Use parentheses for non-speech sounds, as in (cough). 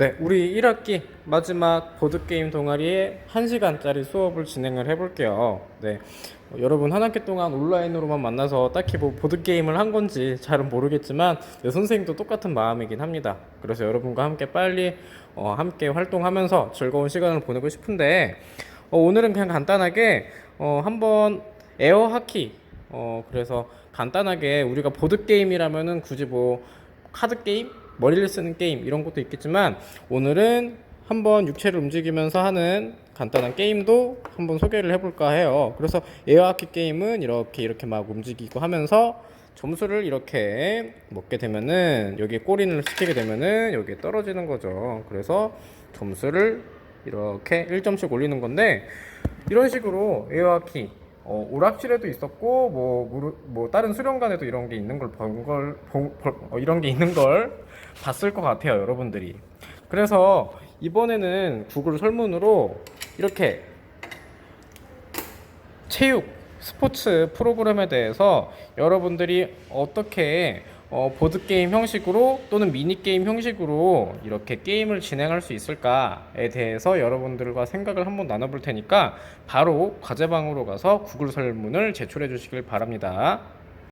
네, 우리 1학기 마지막 보드게임 동아리에 1시간짜리 수업을 진행을 해볼게요. 네, 어, 여러분 한 학기 동안 온라인으로만 만나서 딱히 뭐 보드게임을 한 건지 잘은 모르겠지만 내 선생님도 똑같은 마음이긴 합니다. 그래서 여러분과 함께 빨리 어, 함께 활동하면서 즐거운 시간을 보내고 싶은데 어, 오늘은 그냥 간단하게 어, 한번 에어 하키 어, 그래서 간단하게 우리가 보드게임이라면은 굳이 뭐 카드 게임, 머리를 쓰는 게임 이런 것도 있겠지만 오늘은 한번 육체를 움직이면서 하는 간단한 게임도 한번 소개를 해볼까 해요. 그래서 에어하키 게임은 이렇게 이렇게 막 움직이고 하면서 점수를 이렇게 먹게 되면은 여기에 꼬리를 시키게 되면은 여기에 떨어지는 거죠. 그래서 점수를 이렇게 1점씩 올리는 건데 이런 식으로 에어하키 어, 오락실에도 있었고 뭐, 무르- 뭐 다른 수련관에도 이런 게 있는 걸 본걸 어, 이런 게 있는 걸 (laughs) 봤을 것 같아요 여러분들이. 그래서 이번에는 구글 설문으로 이렇게 체육 스포츠 프로그램에 대해서 여러분들이 어떻게 어, 보드게임 형식으로 또는 미니게임 형식으로 이렇게 게임을 진행할 수 있을까에 대해서 여러분들과 생각을 한번 나눠볼 테니까 바로 과제방으로 가서 구글 설문을 제출해 주시길 바랍니다.